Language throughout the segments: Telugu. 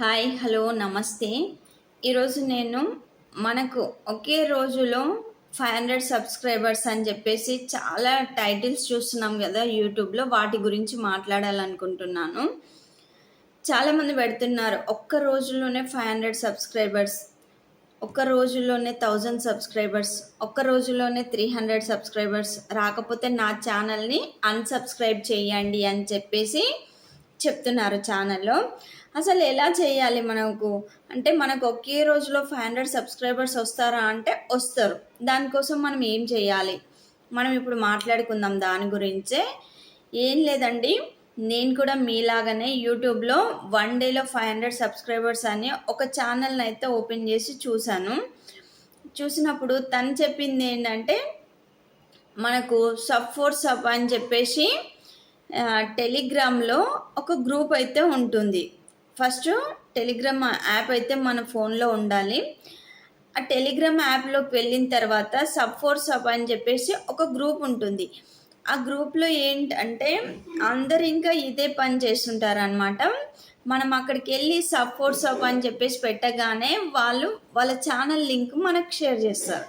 హాయ్ హలో నమస్తే. ఈరోజు నేను మనకు ఒకే రోజులో ఫైవ్ హండ్రెడ్ సబ్స్క్రైబర్స్ అని చెప్పేసి చాలా టైటిల్స్ చూస్తున్నాం కదా యూట్యూబ్లో. వాటి గురించి మాట్లాడాలనుకుంటున్నాను. చాలామంది పెడుతున్నారు ఒక్క రోజులోనే ఫైవ్ హండ్రెడ్ సబ్స్క్రైబర్స్ ఒక్క రోజులోనే థౌజండ్ సబ్స్క్రైబర్స్ ఒక్క రోజులోనే త్రీ హండ్రెడ్ సబ్స్క్రైబర్స్. రాకపోతే నా ఛానల్ని అన్సబ్స్క్రైబ్ చేయండి అని చెప్పేసి చెప్తున్నారు ఛానల్లో. అసలు ఎలా చేయాలి మనకు? అంటే మనకు ఒకే రోజులో ఫైవ్ హండ్రెడ్ సబ్స్క్రైబర్స్ వస్తారా అంటే వస్తారు. దానికోసం మనం ఏం చేయాలి? మనం ఇప్పుడు మాట్లాడుకుందాం దాని గురించే. ఏం లేదండి. నేను కూడా మీలాగానే యూట్యూబ్లో వన్ డేలో ఫైవ్ హండ్రెడ్ సబ్స్క్రైబర్స్ అని ఒక ఛానల్ని అయితే ఓపెన్ చేసి చూశాను. చూసినప్పుడు తను చెప్పింది ఏంటంటే మనకు సబ్ ఫోర్ సబ్ అని చెప్పేసి టెలిగ్రామ్లో ఒక గ్రూప్ అయితే ఉంటుంది. ఫస్ట్ టెలిగ్రామ్ యాప్ అయితే మన ఫోన్లో ఉండాలి. ఆ టెలిగ్రామ్ యాప్లోకి వెళ్ళిన తర్వాత సబ్ ఫోర్ సబ్ అని చెప్పేసి ఒక గ్రూప్ ఉంటుంది. ఆ గ్రూప్లో ఏంటంటే అందరు ఇంకా ఇదే పని చేస్తుంటారు అనమాట మనం అక్కడికి వెళ్ళి సబ్ ఫోర్ సబ్ అని చెప్పేసి పెట్టగానే వాళ్ళు వాళ్ళ ఛానల్ లింక్ మనకు షేర్ చేస్తారు.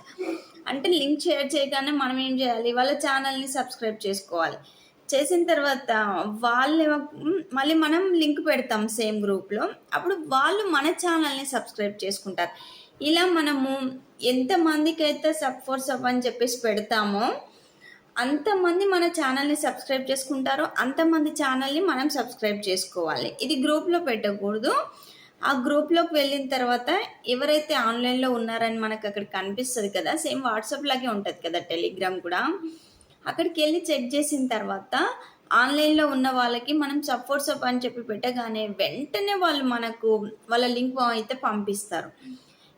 అంటే లింక్ షేర్ చేయగానే మనం ఏం చేయాలి? వాళ్ళ ఛానల్ని సబ్స్క్రైబ్ చేసుకోవాలి. చేసిన తర్వాత వాళ్ళు మళ్ళీ మనం లింక్ పెడతాం సేమ్ గ్రూప్లో. అప్పుడు వాళ్ళు మన ఛానల్ని సబ్స్క్రైబ్ చేసుకుంటారు. ఇలా మనము ఎంతమందికి అయితే సబ్ ఫోర్ సబ్ అని చెప్పేసి పెడతామో అంతమంది మన ఛానల్ని సబ్స్క్రైబ్ చేసుకుంటారో అంతమంది ఛానల్ని మనం సబ్స్క్రైబ్ చేసుకోవాలి. ఇది గ్రూప్లో పెట్టకూడదు. ఆ గ్రూప్లోకి వెళ్ళిన తర్వాత ఎవరైతే ఆన్లైన్లో ఉన్నారని మనకు అక్కడ కనిపిస్తుంది కదా సేమ్ వాట్సాప్ లాగే ఉంటుంది కదా టెలిగ్రామ్ కూడా. అక్కడికి వెళ్ళి చెక్ చేసిన తర్వాత ఆన్లైన్లో ఉన్న వాళ్ళకి మనం సపోర్ట్ సప్ అని చెప్పి పెట్టగానే వెంటనే వాళ్ళు మనకు వాళ్ళ లింక్ అయితే పంపిస్తారు.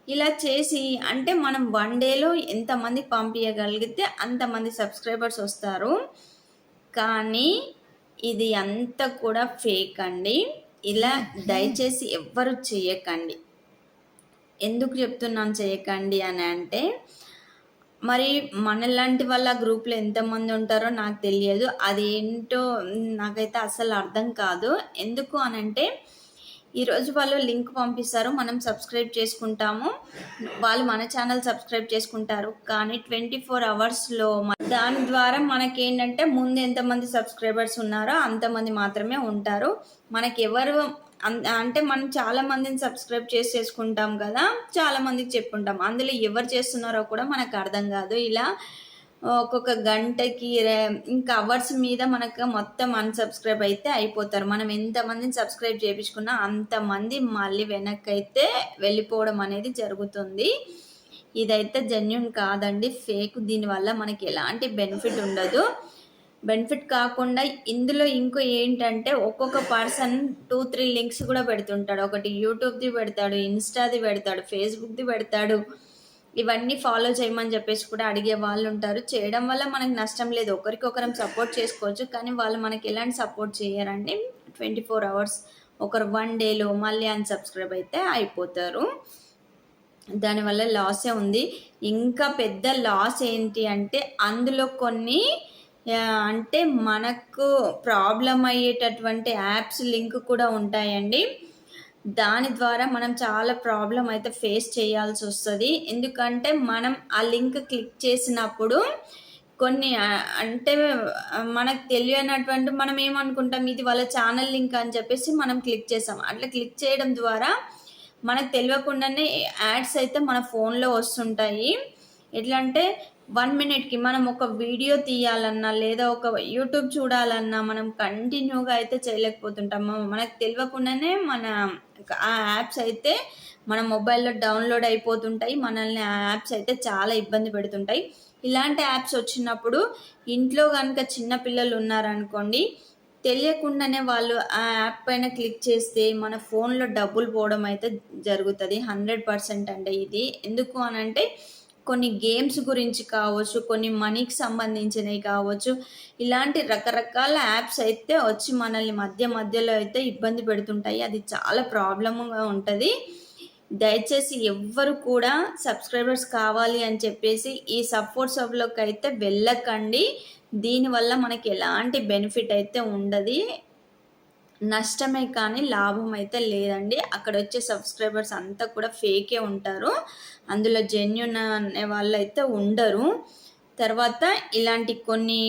ఇలా చేసి అంటే మనం వన్ డేలో ఎంతమందికి పంపించగలిగితే అంతమంది సబ్స్క్రైబర్స్ వస్తారు. కానీ ఇది అంతా కూడా ఫేక్ అండి. ఇలా దయచేసి ఎవ్వరు చేయకండి. ఎందుకు చెప్తున్నాను చేయకండి అని అంటే మరి మనలాంటి వాళ్ళ గ్రూప్లో ఎంతమంది ఉంటారో నాకు తెలియదు. అదేంటో నాకైతే అసలు అర్థం కాదు. ఎందుకు అనంటే ఈరోజు వాళ్ళు లింక్ పంపిస్తారు మనం సబ్స్క్రైబ్ చేసుకుంటాము. వాళ్ళు మన ఛానల్ సబ్స్క్రైబ్ చేసుకుంటారు. కానీ ట్వంటీ ఫోర్ అవర్స్లో దాని ద్వారా మనకేంటంటే ముందు ఎంతమంది సబ్స్క్రైబర్స్ ఉన్నారో అంతమంది మాత్రమే ఉంటారు. మనకి ఎవరు అంటే మనం చాలా మందిని సబ్స్క్రైబ్ చేసి చేసుకుంటాం కదా చాలా మందికి చెప్పుకుంటాం అందులో ఎవరు చేస్తున్నారో కూడా మనకు అర్థం కాదు. ఇలా ఒక్కొక్క గంటకి ఇంకా అవర్స్ మీద మనకు మొత్తం అన్సబ్స్క్రైబ్ అయితే అయిపోతారు. మనం ఎంతమందిని సబ్స్క్రైబ్ చేయించుకున్నా అంతమంది మళ్ళీ వెనక్కి అయితే వెళ్ళిపోవడం అనేది జరుగుతుంది. ఇదైతే జెన్యున్ కాదండి ఫేక్. దీనివల్ల మనకి ఎలాంటి బెనిఫిట్ ఉండదు. బెనిఫిట్ కాకుండా ఇందులో ఇంకో ఏంటంటే ఒక్కొక్క పర్సన్ టూ త్రీ లింక్స్ కూడా పెడుతుంటాడు. ఒకటి యూట్యూబ్ది పెడతాడు ఇన్స్టాది పెడతాడు ఫేస్బుక్ది పెడతాడు. ఇవన్నీ ఫాలో చేయమని చెప్పేసి కూడా అడిగే వాళ్ళు ఉంటారు. చేయడం వల్ల మనకు నష్టం లేదు. ఒకరికొకరం సపోర్ట్ చేసుకోవచ్చు. కానీ వాళ్ళు మనకి ఎలాంటి సపోర్ట్ చేయరండి. ట్వంటీ ఫోర్ అవర్స్ ఒకరు వన్ డేలో మళ్ళీ అన్సబ్స్క్రైబ్ అయితే అయిపోతారు. దానివల్ల లాసే ఉంది. ఇంకా పెద్ద లాస్ ఏంటి అంటే అందులో కొన్ని అంటే మనకు ప్రాబ్లం అయ్యేటటువంటి యాప్స్ లింక్ కూడా ఉంటాయండి. దాని ద్వారా మనం చాలా ప్రాబ్లం అయితే ఫేస్ చేయాల్సి వస్తుంది. ఎందుకంటే మనం ఆ లింక్ క్లిక్ చేసినప్పుడు కొన్ని అంటే మనకు తెలియనటువంటి మనం ఏమనుకుంటాం ఇది వాళ్ళ ఛానల్ లింక్ అని చెప్పేసి మనం క్లిక్ చేసాం. అట్లా క్లిక్ చేయడం ద్వారా మనకు తెలియకుండానే యాడ్స్ అయితే మన ఫోన్లో వస్తుంటాయి. ఎట్లా అంటే వన్ మినిట్కి మనం ఒక వీడియో తీయాలన్నా లేదా ఒక యూట్యూబ్ చూడాలన్నా మనం కంటిన్యూగా అయితే చేయలేకపోతుంటాము మనకు తెలియకుండానే మన ఆ యాప్స్ అయితే మన మొబైల్లో డౌన్లోడ్ అయిపోతుంటాయి. మనల్ని ఆ యాప్స్ అయితే చాలా ఇబ్బంది పెడుతుంటాయి. ఇలాంటి యాప్స్ వచ్చినప్పుడు ఇంట్లో కనుక చిన్న పిల్లలు ఉన్నారనుకోండి తెలియకుండానే వాళ్ళు ఆ యాప్ పైన క్లిక్ చేస్తే మన ఫోన్లో డబ్బులు పోవడం అయితే జరుగుతుంది. హండ్రెడ్ పర్సెంట్ అంటే ఇది. ఎందుకు అనంటే కొన్ని గేమ్స్ గురించి కావచ్చు కొన్ని మనీకి సంబంధించినవి కావచ్చు ఇలాంటి రకరకాల యాప్స్ అయితే వచ్చి మనల్ని మధ్య మధ్యలో అయితే ఇబ్బంది పెడుతుంటాయి. అది చాలా ప్రాబ్లమ్గా ఉంటుంది. దయచేసి ఎవ్వరు కూడా సబ్స్క్రైబర్స్ కావాలి అని చెప్పేసి ఈ సపోర్ట్ సబ్లోకి అయితే వెళ్ళకండి. దీనివల్ల మనకి ఎలాంటి బెనిఫిట్ అయితే ఉండదు. నష్టమే కానీ లాభం అయితే లేదండి. అక్కడ వచ్చే సబ్స్క్రైబర్స్ అంతా కూడా ఫేకే ఉంటారు. అందులో జెన్యున్ అనే వాళ్ళు అయితే ఉండరు. తర్వాత ఇలాంటి కొన్ని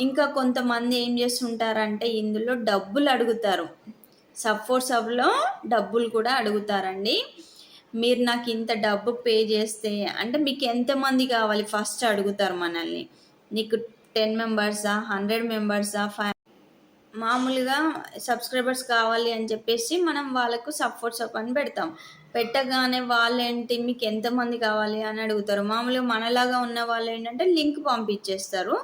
ఇంకా కొంతమంది ఏం చేస్తుంటారంటే ఇందులో డబ్బులు అడుగుతారు. సబ్ ఫోర్ సబ్లో డబ్బులు కూడా అడుగుతారండి. మీరు నాకు ఇంత డబ్బు పే చేస్తే అంటే మీకు ఎంతమంది కావాలి ఫస్ట్ అడుగుతారు మనల్ని. నీకు టెన్ మెంబర్సా హండ్రెడ్ మెంబర్సా ఫైవ్ మామూలుగా సబ్స్క్రైబర్స్ కావాలి అని చెప్పేసి మనం వాళ్ళకు సపోర్ట్ సప్ అని పెడతాం. పెట్టగానే వాళ్ళేంటి మీకు ఎంతమంది కావాలి అని అడుగుతారు. మామూలుగా మనలాగా ఉన్న వాళ్ళు ఏంటంటే లింక్ పంపించేస్తారు.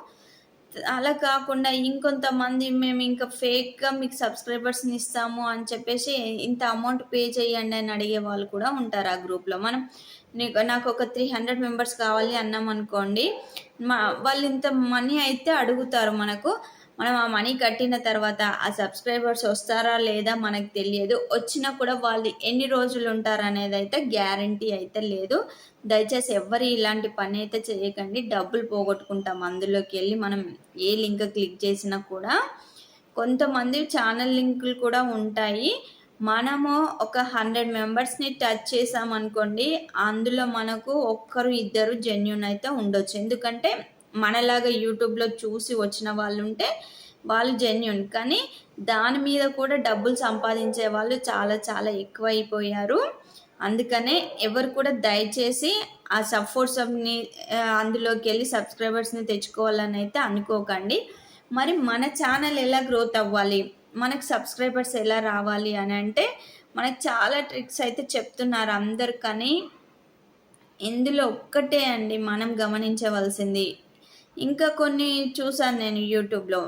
అలా కాకుండా ఇంకొంతమంది మేము ఇంకా ఫేక్గా మీకు సబ్స్క్రైబర్స్ని ఇస్తాము అని చెప్పేసి ఇంత అమౌంట్ పే చేయండి అని అడిగే వాళ్ళు కూడా ఉంటారు ఆ గ్రూప్లో. మనం నీకు నాకు ఒక త్రీ హండ్రెడ్ మెంబర్స్ కావాలి అన్నాం అనుకోండి మా వాళ్ళు ఇంత మనీ అయితే అడుగుతారు మనకు. మనం ఆ మనీ కట్టిన తర్వాత ఆ సబ్స్క్రైబర్స్ వస్తారా లేదా మనకు తెలియదు. వచ్చినా కూడా వాళ్ళు ఎన్ని రోజులు ఉంటారు అనేది అయితే గ్యారంటీ అయితే లేదు. దయచేసి ఎవరు ఇలాంటి పని అయితే చేయకండి. డబ్బులు పోగొట్టుకుంటాం అందులోకి వెళ్ళి మనం ఏ లింక్ క్లిక్ చేసినా కూడా. కొంతమంది ఛానల్ లింకులు కూడా ఉంటాయి. మనము ఒక హండ్రెడ్ మెంబర్స్ని టచ్ చేసామనుకోండి అందులో మనకు ఒక్కరు ఇద్దరు జెన్యున్ అయితే ఉండొచ్చు. ఎందుకంటే మనలాగా యూట్యూబ్లో చూసి వచ్చిన వాళ్ళు ఉంటే వాళ్ళు జెన్యున్ కానీ దాని మీద కూడా డబ్బులు సంపాదించే వాళ్ళు చాలా చాలా ఎక్కువైపోయారు. అందుకనే ఎవరు కూడా దయచేసి ఆ సపోర్ట్ సబ్ని అందులోకి వెళ్ళి సబ్స్క్రైబర్స్ని తెచ్చుకోవాలని అయితే అనుకోకండి. మరి మన ఛానల్ ఎలా గ్రోత్ అవ్వాలి? మనకు సబ్స్క్రైబర్స్ ఎలా రావాలి అని అంటే మనకు చాలా ట్రిక్స్ అయితే చెప్తున్నారు అందరు కానీ ఇందులో ఒక్కటే అండి మనం గమనించవలసింది. ఇంకా కొన్ని చూసాను నేను యూట్యూబ్లో.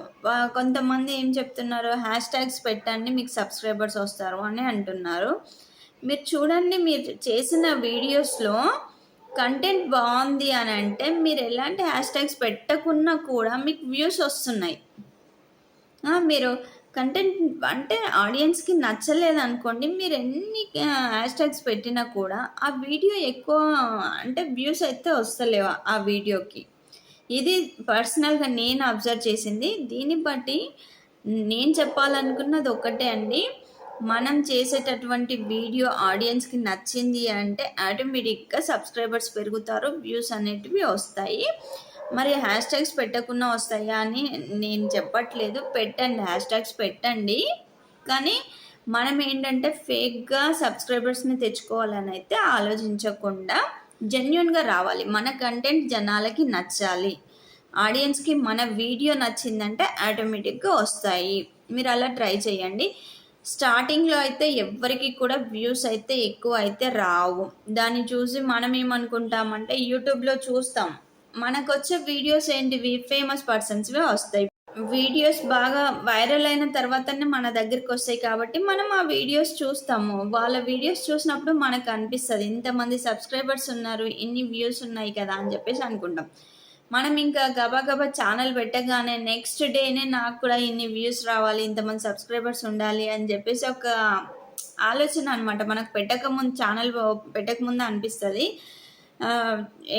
కొంతమంది ఏం చెప్తున్నారు హ్యాష్ ట్యాగ్స్ పెట్టండి మీకు సబ్స్క్రైబర్స్ వస్తారు అని అంటున్నారు. మీరు చూడండి మీరు చేసిన వీడియోస్లో కంటెంట్ బాగుంది అని అంటే మీరు ఎలాంటి హ్యాష్ ట్యాగ్స్ పెట్టకున్నా కూడా మీకు వ్యూస్ వస్తున్నాయి. మీరు కంటెంట్ అంటే ఆడియన్స్కి నచ్చలేదు అనుకోండి మీరు ఎన్ని హ్యాష్ ట్యాగ్స్ పెట్టినా కూడా ఆ వీడియో ఎక్కువ అంటే వ్యూస్ అయితే వస్తలేవు ఆ వీడియోకి. ఇది పర్సనల్గా నేను అబ్జర్వ్ చేసింది. దీన్ని బట్టి నేను చెప్పాలనుకున్నది ఒకటే అండి. మనం చేసేటటువంటి వీడియో ఆడియన్స్కి నచ్చింది అంటే ఆటోమేటిక్గా సబ్స్క్రైబర్స్ పెరుగుతారు వ్యూస్ అనేటివి వస్తాయి. మరి హ్యాష్ ట్యాగ్స్ పెట్టకుండా వస్తాయా అని నేను చెప్పట్లేదు. పెట్టండి హ్యాష్ ట్యాగ్స్ పెట్టండి. కానీ మనం ఏంటంటే ఫేక్గా సబ్స్క్రైబర్స్ని తెచ్చుకోవాలని అయితే ఆలోచించకుండా జెన్యున్గా రావాలి. మన కంటెంట్ జనాలకి నచ్చాలి. ఆడియన్స్కి మన వీడియో నచ్చిందంటే ఆటోమేటిక్గా వస్తాయి. మీరు అలా ట్రై చేయండి. స్టార్టింగ్లో అయితే ఎవ్వరికి కూడా వ్యూస్ అయితే ఎక్కువ అయితే రావు. దాన్ని చూసి మనం ఏమనుకుంటామంటే యూట్యూబ్లో చూస్తాం. మనకు వచ్చే వీడియోస్ ఏంటివి ఫేమస్ పర్సన్స్వే వస్తాయి. వీడియోస్ బాగా వైరల్ అయిన తర్వాతనే మన దగ్గరికి వస్తాయి కాబట్టి మనం ఆ వీడియోస్ చూస్తాము. వాళ్ళ వీడియోస్ చూసినప్పుడు మనకు అనిపిస్తుంది ఇంతమంది సబ్స్క్రైబర్స్ ఉన్నారు ఇన్ని వ్యూస్ ఉన్నాయి కదా అని చెప్పేసి అనుకుంటాం. మనం ఇంకా గబా ఛానల్ పెట్టగానే నెక్స్ట్ డేనే నాకు కూడా ఇన్ని వ్యూస్ రావాలి ఇంతమంది సబ్స్క్రైబర్స్ ఉండాలి అని చెప్పేసి ఒక ఆలోచన అనమాట మనకు పెట్టక ముందు ఛానల్ పెట్టకముందు అనిపిస్తుంది.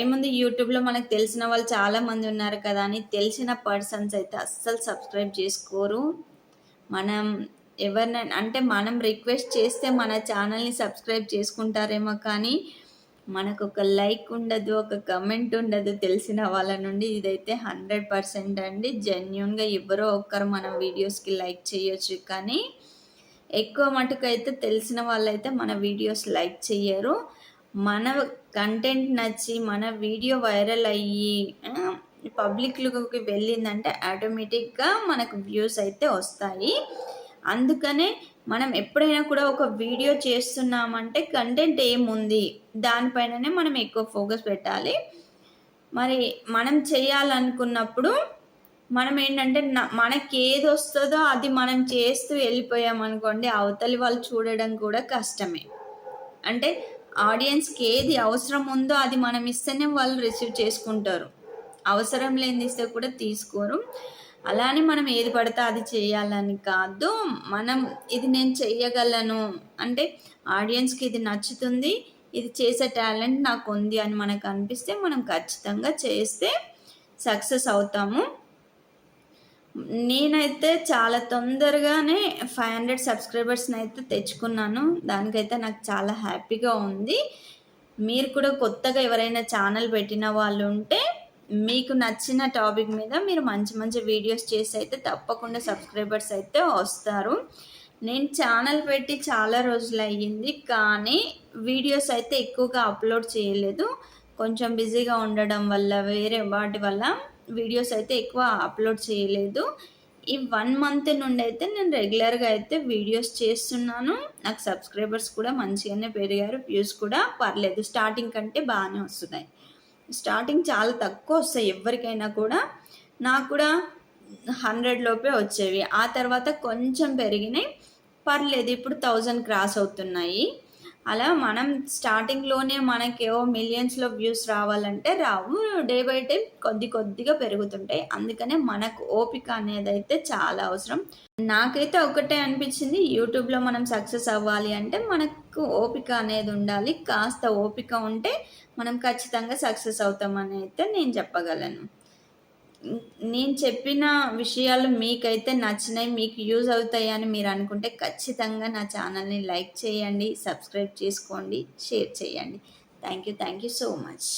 ఏముంది యూట్యూబ్లో మనకు తెలిసిన వాళ్ళు చాలామంది ఉన్నారు కదా అని తెలిసిన పర్సన్స్ అయితే అస్సలు సబ్స్క్రైబ్ చేసుకోరు. మనం ఎవరినైనా అంటే మనం రిక్వెస్ట్ చేస్తే మన ఛానల్ని సబ్స్క్రైబ్ చేసుకుంటారేమో కానీ మనకు ఒక లైక్ ఉండదు ఒక కమెంట్ ఉండదు తెలిసిన వాళ్ళ నుండి. ఇదైతే హండ్రెడ్ పర్సెంట్ అండి. జెన్యున్గా ఎవరో ఒక్కరు మనం వీడియోస్కి లైక్ చేయొచ్చు కానీ ఎక్కువ మటుకు అయితే తెలిసిన వాళ్ళైతే మన వీడియోస్ లైక్ చేయరు మన కంటెంట్ నచ్చి మన వీడియో వైరల్ అయ్యి పబ్లిక్లోకి వెళ్ళిందంటే ఆటోమేటిక్గా మనకు వ్యూస్ అయితే వస్తాయి. అందుకనే మనం ఎప్పుడైనా కూడా ఒక వీడియో చేస్తున్నామంటే కంటెంట్ ఏముంది? దానిపైననే మనం ఎక్కువ ఫోకస్ పెట్టాలి. మరి మనం చేయాలనుకున్నప్పుడు మనం ఏంటంటే మనకి ఏది వస్తుందో అది మనం చేస్తూ వెళ్ళిపోయామనుకోండి అవతలి వాళ్ళు చూడడం కూడా కష్టమే. అంటే ఆడియన్స్కి ఏది అవసరం ఉందో అది మనం ఇస్తేనే వాళ్ళు రిసీవ్ చేసుకుంటారు. అవసరం లేని ఇస్తే కూడా తీసుకోరు. అలానే మనం ఏది పడితే అది చేయాలని కాదు. మనం ఇది నేను చెయ్యగలను. అంటే ఆడియన్స్కి ఇది నచ్చుతుంది ఇది చేసే టాలెంట్ నాకు ఉంది అని మనకు అనిపిస్తే మనం ఖచ్చితంగా చేస్తే సక్సెస్ అవుతాము. నేనైతే చాలా తొందరగానే ఫైవ్ హండ్రెడ్ సబ్స్క్రైబర్స్ని అయితే తెచ్చుకున్నాను. దానికైతే నాకు చాలా హ్యాపీగా ఉంది. మీరు కూడా కొత్తగా ఎవరైనా ఛానల్ పెట్టిన వాళ్ళు ఉంటే మీకు నచ్చిన టాపిక్ మీద మీరు మంచి మంచి వీడియోస్ చేసి అయితే తప్పకుండా సబ్స్క్రైబర్స్ అయితే వస్తారు. నేను ఛానల్ పెట్టి చాలా రోజులు అయ్యింది కానీ వీడియోస్ అయితే ఎక్కువగా అప్లోడ్ చేయలేదు. కొంచెం బిజీగా ఉండడం వల్ల వేరే వాటి వల్ల వీడియోస్ అయితే ఎక్కువ అప్లోడ్ చేయలేదు. ఈ వన్ మంత్ నుండి అయితే నేను రెగ్యులర్గా అయితే వీడియోస్ చేస్తున్నాను. నాకు సబ్స్క్రైబర్స్ కూడా మంచిగానే పెరిగారు వ్యూస్ కూడా పర్లేదు. స్టార్టింగ్ కంటే బాగానే వస్తున్నాయి. స్టార్టింగ్ చాలా తక్కువ వస్తాయి ఎవరికైనా కూడా. నాకు కూడా హండ్రెడ్ లోపే వచ్చేవి. ఆ తర్వాత కొంచెం పెరిగినాయి. పర్లేదు ఇప్పుడు థౌజండ్ క్రాస్ అవుతున్నాయి. అలా మనం స్టార్టింగ్లోనే మనకేవో మిలియన్స్లో వ్యూస్ రావాలంటే రావు. డే బై డే కొద్ది కొద్దిగా పెరుగుతుంటాయి. అందుకనే మనకు ఓపిక అనేది అయితే చాలా అవసరం. నాకైతే ఒకటే అనిపించింది. యూట్యూబ్లో మనం సక్సెస్ అవ్వాలి అంటే మనకు ఓపిక అనేది ఉండాలి. కాస్త ఓపిక ఉంటే మనం ఖచ్చితంగా సక్సెస్ అవుతామని అయితే నేను చెప్పగలను. నేను చెప్పిన విషయాలు మీకైతే నచ్చినాయి మీకు యూజ్ అవుతాయి అని మీరు అనుకుంటే ఖచ్చితంగా నా ఛానల్ని లైక్ చేయండి సబ్స్క్రైబ్ చేసుకోండి షేర్ చేయండి. Thank you thank you so much.